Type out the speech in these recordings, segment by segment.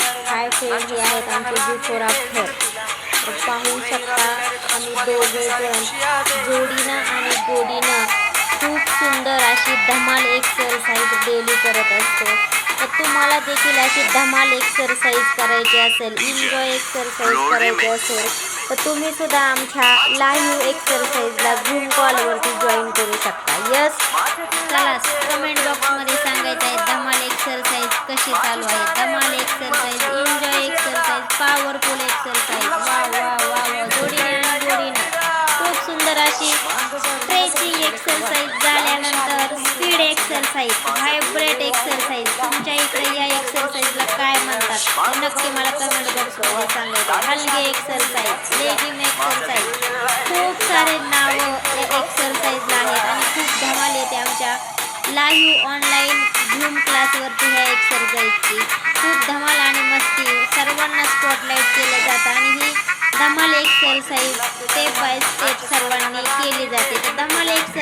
Hi friend हे आहेत आमचे बिफोर आफ्टर पाहू शकता आम्ही दोघे जण. जोडीनं आणि गोडीनं खूप सुंदर अशी धमाल एक्सरसाइज डेली करत असतो. तर तुम्हाला देखील अशी धमाल एक्सरसाइज करायची असेल इन्जॉय एक्सरसाइज करायची असेल. तर तुम्ही सुद्धा आमच्या लाईव्ह एक्सरसाइजला झूम कॉलवरती जॉईन करू शकता. यस चला कमेंट बॉक्समध्ये सांगायचं आहे धमाल एक्सरसाइज कशी चालू आहे? धमाल exercise enjoy exercise powerful exercise वा वा वा वा जोडीने आणि जोडीने. खूप सुंदर अशी स्ट्रेचिंग एक्सरसाइज झाल्यानंतर एक्सरसाइज व्हायब्रेट एक्सरसाइज तुमच्या इकडे या एक्सरसाइजला काय म्हणतात? ते नक्की मला कमेंट बॉक्समध्ये सांगायचं हलगे एक्सरसाइज लेगिम एक्सरसाइज खूप सारे नावं या एक्सरसाइजला आहेत आणि खूप धमाल येते आमच्या लाईव्ह ऑनलाईन झूम क्लासवरती ह्या एक्सरसाइजची खूप धमाल आणि मस्ती. सर्वांना स्पॉटलाईट केलं जातं आणि ही धमाल एक्सरसाइज स्टेप बाय स्टेप सर्वांनी केली जाते. तर धमाल एक्सर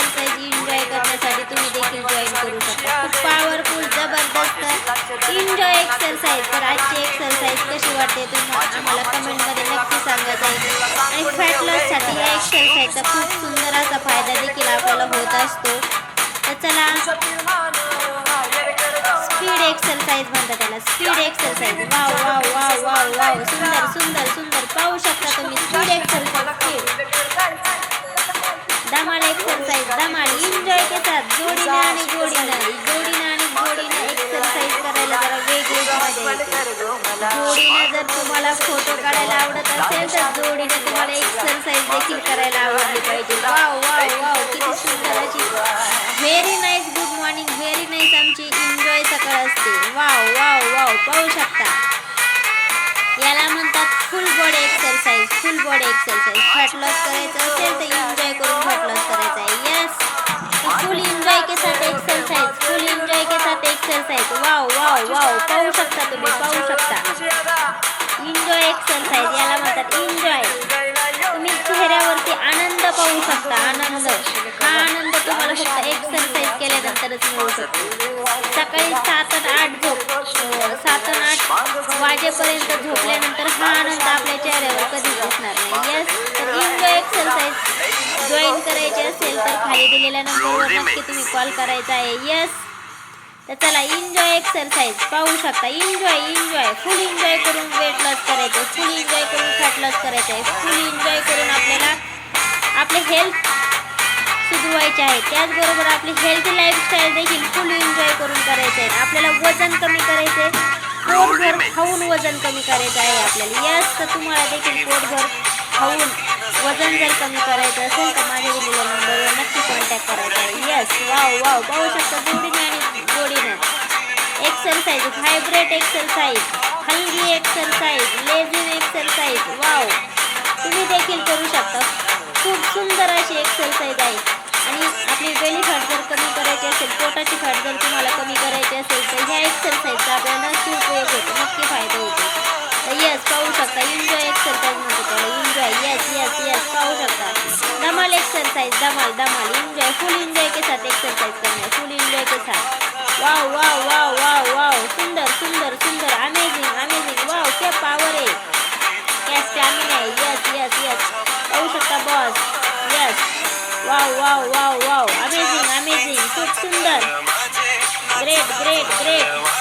इन्जॉय एक्सरसाइज तर आजची एक्सरसाइज कशी वाटते तुम्ही आम्हाला कमेंटमध्ये नक्की सांगा आहे आणि फॅट लॉससाठी या एक्सरसाइजचा खूप सुंदर असा फायदा देखील आपल्याला होत असतो. तर चला स्पीड एक्सरसाइज म्हणतात त्याला. Speed exercise wow wow wow wow wow सुंदर सुंदर सुंदर. पाहू शकता तुम्ही स्पीड एक्सरसाइज जोडीनं जर तुम्हाला फोटो काढायला आवडत असेल तर जोडीनं तुम्हाला एक्सरसाइज देखील करायला आवडली पाहिजे. वाव वाव वाव किती सुंदर अशी. Very nice good morning very nice आमची एन्जॉय सकाळ असते. वाव वाव वाव पाहू शकता. याला म्हणतात full body exercise full body exercise fat loss करायचं असेल तर एन्जॉय करून फॅट लॉस आहे. यस फुल एन्जॉय के साथ exercise exercise wow wow wow पाहू शकता तुम्ही पाहू शकता. एन्जॉय एक्सरसाइज याला म्हणतात एन्जॉय तुम्ही चेहऱ्यावरती आनंद पाहू शकता. आनंद. हा आनंद तुम्हाला फक्त एक्सरसाइज केल्यानंतरच मिळू शकतो. सकाळी सात आणि आठ झोप. सात आणि आठ वाजेपर्यंत झोपल्यानंतर हा आनंद आपल्या चेहऱ्यावर कधीच दिसणार नाही. यस तर एन्जॉय एक्सरसाइज जॉईन करायची असेल तर खाली दिलेल्या नंबरवर नक्की तुम्ही कॉल करायचा आहे. यस तर चला एन्जॉय एक्सरसाइज पाहू शकता एन्जॉय एन्जॉय फुल एन्जॉय करून वेट लॉस करायचं फुल एन्जॉय करून फॅट लॉस करायचं आहे फुल एन्जॉय करून आपल्याला आपले हेल्थ सुधरवायचे आहे. त्याचबरोबर आपली हेल्थी लाईफस्टाईल देखील फुल एन्जॉय करून करायचं आहे आपल्याला वजन कमी करायचं आहे पोटभर खाऊन वजन कमी करायचं आहे आपल्याला. यस तर तुम्हाला देखील पोटभर खाऊन वजन जर कमी करायचं असेल तर माझ्या दिलेल्या नंबरवर नक्की कॉन्टॅक्ट करायचा आहे यस वाव वाव पाहू शकता जोडीने आणि गोडीने एक्सरसाइज हायब्रेड एक्सरसाइज हलगी एक्सरसाइज लेझिन एक्सरसाइज वाव तुम्ही देखील करू शकता. खूप सुंदर अशी एक्सरसाइज आहे. आणि आपली बेली फॅट जर कमी करायची असेल पोटाची फॅट जर तुम्हाला कमी करायची असेल तर ह्या एक्सरसाइजचा आपल्याला नक्की उपयोग होतो. नक्की फायदा शकता एन्जॉय एक्सरसाइज म्हणतो त्याला. एन्जॉय येस येस येस पाहू शकता. धमाल एक्सरसाइज धमाल धमाल. एन्जॉय फुल एन्जॉय के साथ एक्सरसाइज करना है फुल एन्जॉय के साथ. Wow wow wow wow wow सुंदर सुंदर सुंदर. अमेझिंग अमेझिंग वाव क्या पावर आहे. क्या स्टॅमिना आहे. यस यस येस पाहू शकता boss yes wow wow wow wow amazing amazing खूप सुंदर. Great great great